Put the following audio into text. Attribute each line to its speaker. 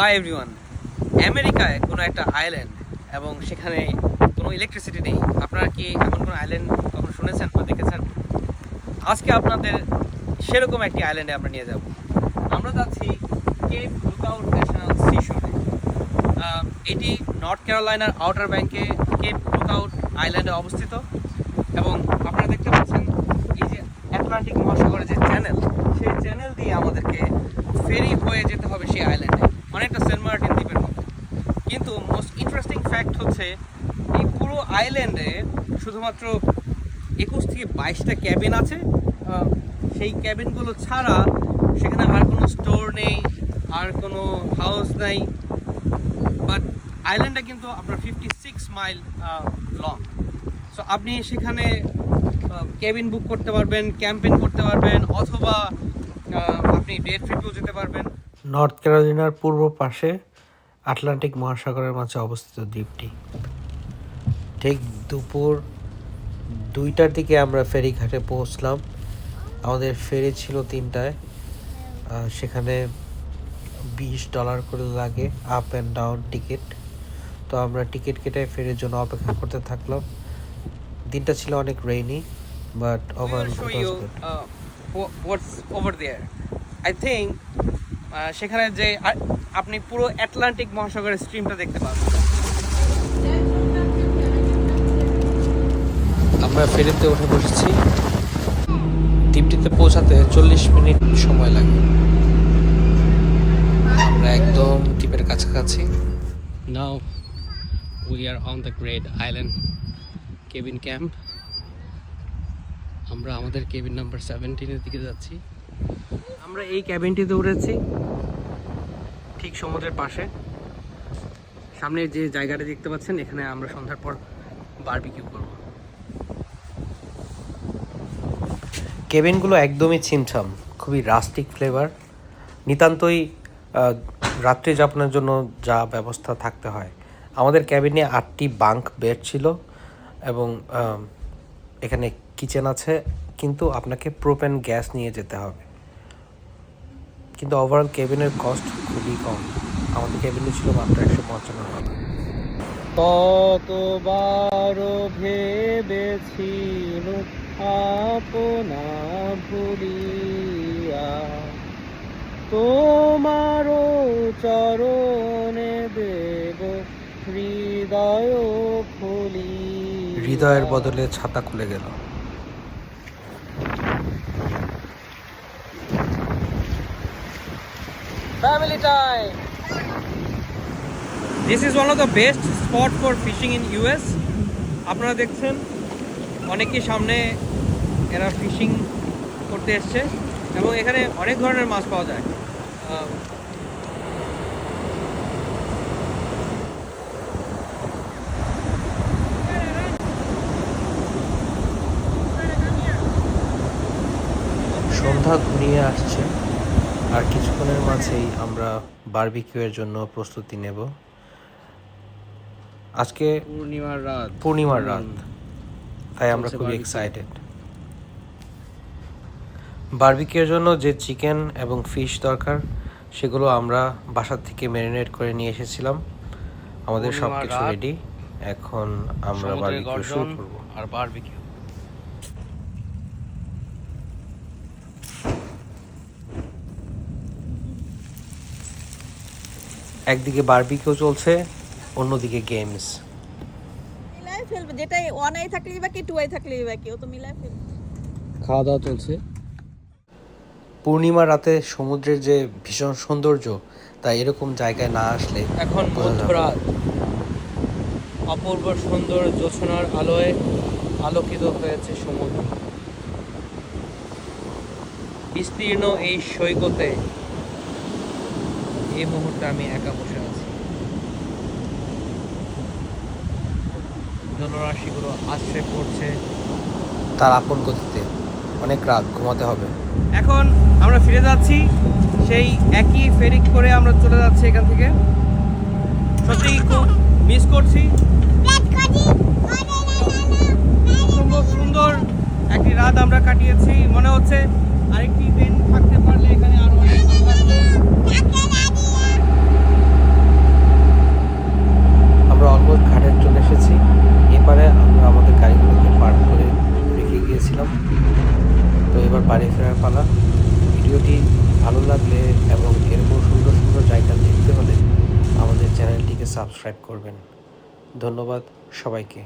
Speaker 1: Hi everyone আমেরিকায় কোনো একটা আইল্যান্ড এবং সেখানে কোনো ইলেকট্রিসিটি নেই। আপনারা কি এমন কোনো আইল্যান্ড কখন শুনেছেন বা দেখেছেন? আজকে আপনাদের সেরকম একটি আইল্যান্ডে আমরা নিয়ে যাব। আমরা যাচ্ছি কেপ লুকআউট ন্যাশনাল সিশোরে এটি নর্থ ক্যারোলাইনার আউটার ব্যাংকে কেপ লুকআউট আইল্যান্ডে অবস্থিত। এবং আপনারা দেখতে পাচ্ছেন এই যে অ্যাটলান্টিক মহাসাগরের যে চ্যানেল সেই চ্যানেল দিয়ে আমাদেরকে ফেরি হয়ে যেতে হবে সেই আইল্যান্ডে অনেকটা সেন্ট মার্টিন দ্বীপের মতো কিন্তু মোস্ট ইন্টারেস্টিং ফ্যাক্ট হচ্ছে, এই পুরো আইল্যান্ডে শুধুমাত্র একুশ থেকে বাইশটা ক্যাবিন আছে। সেই ক্যাবিনগুলো ছাড়া সেখানে আর কোনো স্টোর নেই, আর কোনো হাউস নেই। বাট আইল্যান্ডটা কিন্তু আপনার fifty six mile long so আপনি সেখানে ক্যাবিন বুক করতে পারবেন ক্যাম্পেইন করতে পারবেন, অথবা আপনি ডে ট্রিপেও যেতে পারবেন।
Speaker 2: নর্থ ক্যারোলিনার পূর্ব পাশে আটলান্টিক মহাসাগরের মাঝে অবস্থিত দ্বীপটি। ঠিক দুপুর দুইটার দিকে আমরা ফেরিঘাটে পৌঁছলাম। আমাদের ফেরি ছিল তিনটায়। সেখানে বিশ ডলার করে লাগে আপ অ্যান্ড ডাউন টিকিট তো আমরা টিকিট কেটে ফেরির জন্য অপেক্ষা করতে থাকলাম। দিনটা ছিল অনেক rainy but
Speaker 1: over uh, wha- what's over সেখানে যে আপনি পুরো অ্যাটলান্টিক মহাসাগরের স্ট্রিমটা দেখতে পাবেন।
Speaker 2: আমরা ফেরিতে উঠে বসেছি। দ্বীপটিতে পৌঁছাতে চল্লিশ মিনিট সময় লাগে। আমরা একদম দ্বীপের কাছাকাছি।
Speaker 1: Now we are on the Great island cabin camp আমরা আমাদের কেবিন নাম্বার সেভেন্টিনের দিকে যাচ্ছি। আমরা এই ক্যাবিনটিতে উঠেছি ঠিক সমুদ্রের পাশে। সামনে যে জায়গাটা দেখতে পাচ্ছেন, এখানে আমরা সন্ধ্যার পর বারবিকিউ করব।
Speaker 2: কেবিনগুলো একদমই ছিমছাম, খুবই রাস্টিক ফ্লেভার নিতান্তই রাত্রি যাপনের জন্য যা ব্যবস্থা থাকতে হয়। আমাদের ক্যাবিনে আটটি বাঙ্ক বেড ছিল এবং এখানে কিচেন আছে, কিন্তু আপনাকে প্রোপেন গ্যাস নিয়ে যেতে হবে। কিন্তু ওভারঅল কেবিনের কস্ট খুবই কম। আমাদের কেবিনে ছিল মাত্র একশো পঞ্চান্ন টাকা।
Speaker 1: ততবারও ভেবেছি আপনা ভুলিয়া? তোমারও চরণে দেব হৃদয় খুলি
Speaker 2: হৃদয়ের বদলে ছাতা খুলে গেল।
Speaker 1: Family time. This is one of the best spot for fishing in US আপনারা দেখছেন অনেকেই সামনে এরা ফিশিং করতে এসছে এবং এখানে অনেক ধরনের মাছ পাওয়া যায়।
Speaker 2: সন্ধ্যা ঘনিয়ে আসছে। আর কিছুক্ষণের মাঝেই আমরা বারবিকিউয়ের জন্য প্রস্তুতি নেব। আজকে
Speaker 1: পূর্ণিমার রাত।
Speaker 2: পূর্ণিমার রাত। তাই আমরা খুবই
Speaker 1: barbecue।
Speaker 2: এক্সাইটেড বারবিকিউয়ের জন্য যে চিকেন এবং ফিশ দরকার সেগুলো আমরা বাসার থেকে ম্যারিনেট করে নিয়ে এসেছিলাম। আমাদের সব কিছু রেডি এখন আমরা বারবিকিউ শুরু করব।
Speaker 1: আর বারবিকিউ
Speaker 2: একদিকে বারবিকিউ চলছে অন্যদিকে গেমস
Speaker 3: মিলাই ফেলবে যেটা ওয়ান আই থাকলেই বা কি টু আই থাকলেই বা কি ও তো মিলাই ফেলবে।
Speaker 1: খাওয়া দাওয়া চলছে।
Speaker 2: পূর্ণিমা রাতে সমুদ্রের যে ভীষণ সৌন্দর্য তা এরকম জায়গায় না আসলে
Speaker 1: এখন মধ্যরাত অপূর্ব সুন্দর জোছনার আলোয় আলোকিত হয়েছে সমুদ্র। বিস্তীর্ণ এই সৈকতে এই মুহূর্তে আমি একা বসে আছি। জলরাশিগুলো আশ্রয় পড়ছে
Speaker 2: তার আপন গতিতে অনেক রাত ঘুমাতে হবে।
Speaker 1: এখন আমরা ফিরে যাচ্ছি। সেই একই ফেরি করে আমরা চলে যাচ্ছি এখান থেকে। সত্যি খুব মিস করছি। সুন্দর সুন্দর একটি রাত আমরা কাটিয়েছি। মনে হচ্ছে আরেকটি দিন থাকতে পারলে এখানে আরও অনেক ভালো লাগতো।
Speaker 2: বাড়ি ফেরার পালা। ভিডিওটি ভালো লাগলে এবং এরকম সুন্দর সুন্দর জায়গা দেখতে হলে আমাদের চ্যানেলটিকে সাবস্ক্রাইব করবেন। ধন্যবাদ সবাইকে।